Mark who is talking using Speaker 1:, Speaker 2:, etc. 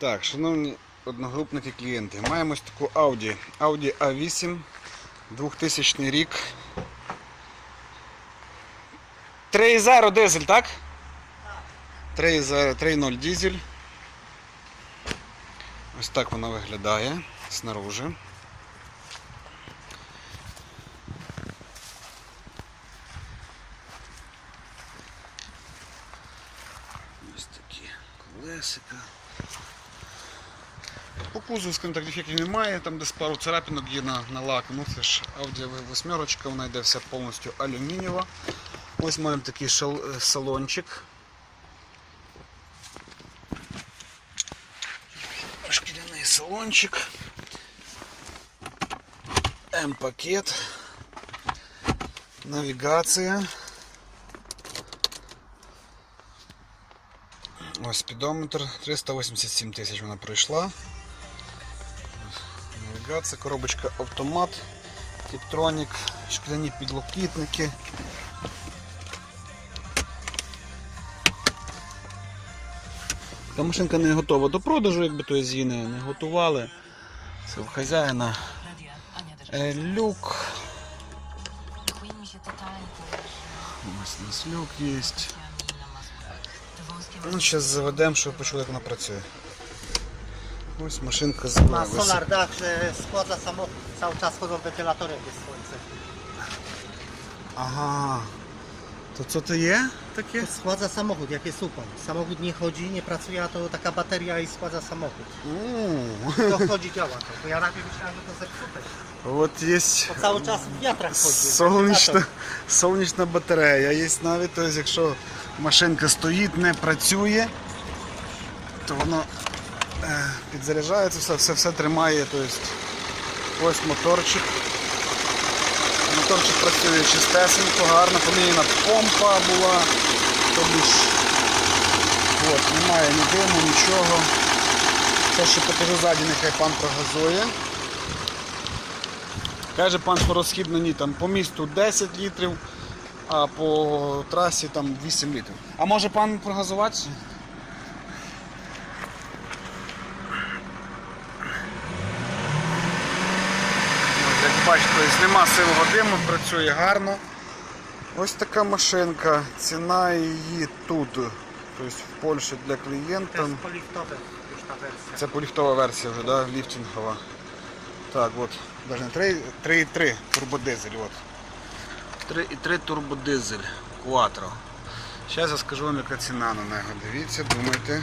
Speaker 1: Так, шановні одногрупники клієнти, маємо ось таку Audi. Audi A8, 2000 рік. 3.0 дизель, так? 3.0 3.0 дизель. Ось так вона виглядає снаружи. Ось такі колесика. По кузову, скажімо так, дефектів немає, там десь пару царапинок є на, на лак. Ну це ж Audi восьмерочка, вона йде вся повністю алюмінієва. Ось маємо такий шал- е, салончик. Шкіряний салончик. М-пакет. Навігація. Ось спідометр 387 тисяч вона пройшла. Навігація, коробочка автомат, Тіктронік, шкляні підлокітники. Та машинка не готова до продажу, якби то її не, не готували. Це в хазяїна. Е, люк. Ось у нас люк є. Ну, зараз заведемо, щоб почули, як вона працює. Ось машинка з
Speaker 2: Ma solar dach, że schładza samochód. Cały czas chodzą wentylatory, jak jest słońce.
Speaker 1: Ага. To co to je takie?
Speaker 2: To schładza samochód, jak jest upał. Samochód nie chodzi, nie pracuje, a to taka bateria i schładza samochód.
Speaker 1: Mm.
Speaker 2: To chodzi, działa to. Bo ja najpierw myślałem, że to zepsute.
Speaker 1: От є
Speaker 2: Bo cały czas w wiatrach chodzi.
Speaker 1: сонячна,
Speaker 2: Wentylator.
Speaker 1: сонячна батарея. Є навіть, тобто, якщо машинка стоїть, не працює, то воно е, підзаряджається, все, все, все тримає. Тобто, ось моторчик. Моторчик працює чистесенько, гарно, поміняна помпа була. Тобі ж, от, немає ні диму, нічого. Це ще покажу ззаді, нехай пан прогазує. Каже пан, що розхід там по місту 10 літрів, а по трасі там 8 літрів. А може пан прогазувати? Бачите, нема сивого диму, працює гарно. Ось така машинка, ціна її тут, тобто в Польщі для клієнта. Це поліфтова версія вже, да? ліфтингова. Так, от, даже не 3,3 турбодизель. От. 3,3 турбодизель Quattro. Зараз я скажу вам, яка ціна на нього. Дивіться, думайте.